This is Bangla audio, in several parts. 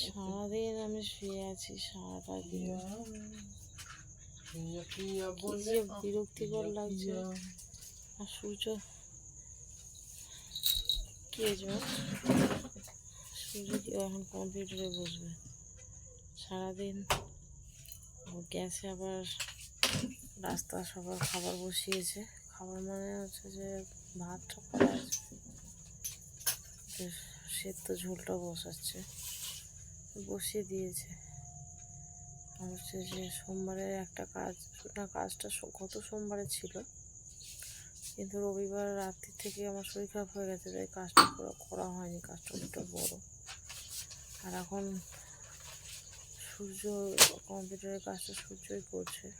সারাদিন আমি শুয়ে আছি, সারাটা দিন। বিরক্তিকর লাগছে। আর সূর্য, কি সূর্য কি এখন কম্পিউটারে বসবে? সারাদিন গ্যাসে আবার, রাস্তা সবার খাবার বসিয়েছে। খাবার মানে হচ্ছে যে ভাতটা করা আছে সেদ্ধ ঝোলটা বসাচ্ছে। বসিয়ে দিয়েছে। হচ্ছে যে সোমবারের একটা কাজ, না কাজটা গত সোমবারে ছিল। কিন্তু রবিবার রাত্রি থেকে আমার শরীর খারাপ হয়ে গেছে, তাই কাজটা পুরো করা হয়নি, কাজটা অনেকটা বড়। আর এখন সূর্য, কম্পিউটারের কাজটা সূর্যই করছে।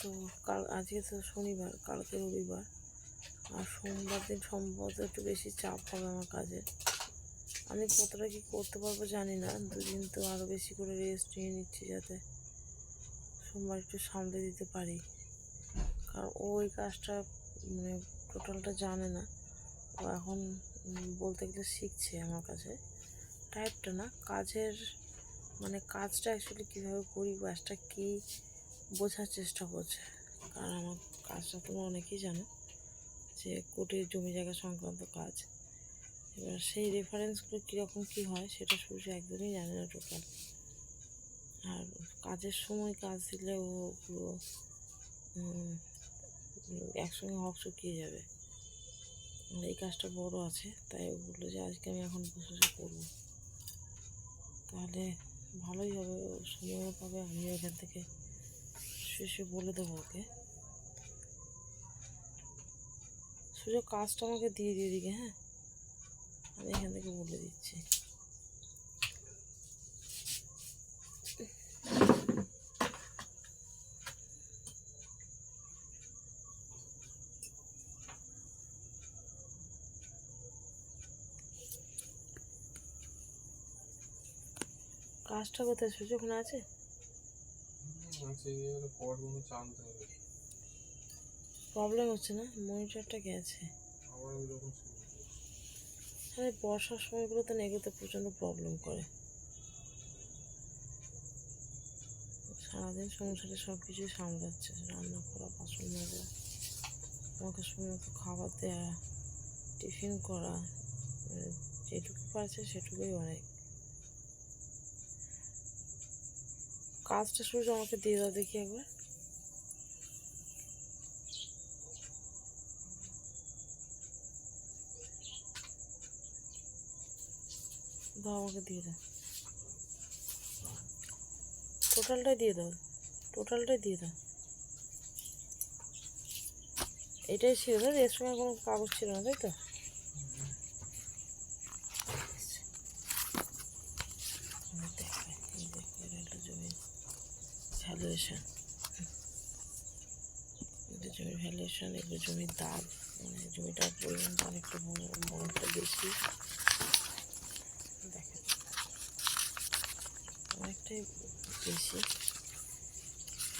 তো কাল, আজকে তো শনিবার, কালকে রবিবার। আর সোমবার দিন সম্ভবত একটু বেশি চাপ হবে আমার কাজে। আমি কতটা কী করতে পারব জানি না, দুদিন তো আরও বেশি করে রেস্ট নিয়ে নিচ্ছি যাতে সোমবার একটু সামলে দিতে পারি। কারণ ওই কাজটা মানে টোটালটা জানে না। ও এখন বলতে গেলে শিখছে আমার কাছে। টাইপটা না, কাজের মানে কাজটা অ্যাকচুয়ালি কীভাবে করি, কাজটা কী বোঝার চেষ্টা করছে। কারণ আমার কাজটা তোমরা অনেকেই জানো যে কোর্টের জমি জায়গা সংক্রান্ত কাজ। এবার সেই রেফারেন্সগুলো কীরকম কী হয় সেটা সূর্য একদমই জানে না টোটাল। আর কাজের সময় কাজ দিলে ও পুরো একসঙ্গে হক চুকিয়ে যাবে। এই কাজটা বড় আছে, তাই ও বলল যে আজকে আমি এখন বসে বসে করব। তাহলে ভালোই হবে সময়ও পাবে, আমিও এখান থেকে শেষে বলে দেবো ওকে। সুযোগ কাজটা আমাকে দিয়ে দিয়ে দিকে হ্যাঁ? আমি এখান থেকে বলে দিচ্ছি। কাজটা কোথায়? সুযোগ না আছে? প্রবলেম হচ্ছে না মনিটরটা গেছে। আরে বর্ষার সময়গুলো তো এগোতে প্রচণ্ড প্রবলেম করে। সারাদিন সংসারে সব কিছুই সামলাচ্ছে রান্না করা বাসন মাজা আমাকে সময় মতো খাবার দেওয়া টিফিন করা মানে যেটুকু পারছে সেটুকুই অনেক। কাজটা শুধু আমাকে দিয়ে দাও দেখি একবার। দাও, আমাকে দিয়ে দাও। টোটালটাই দিয়ে দাও টোটালটাই দিয়ে দাও। এটাই ছিল সঙ্গে কোনো কাগজ ছিল না, তাই তো এই দেখো, এই দেখো, এটা একটা জমির ভ্যালুয়েশন জমির ভ্যালুয়েশন এগুলো জমির দাম মানে জমিটার পরিমাণটা অনেকটা অনেকটা বেশি। দেখেন অনেকটাই বেশি।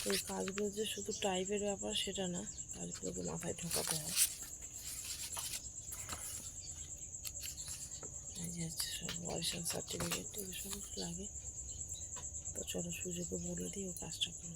তো এই কাজগুলো যে শুধু টাইপের ব্যাপার সেটা না কাজগুলোকে মাথায় ঢোকাতে হয়। এই যে সার্টিফিকেট এগুলো সব লাগে। তো চলো সুযোগে বলে দিই ও কাজটা করে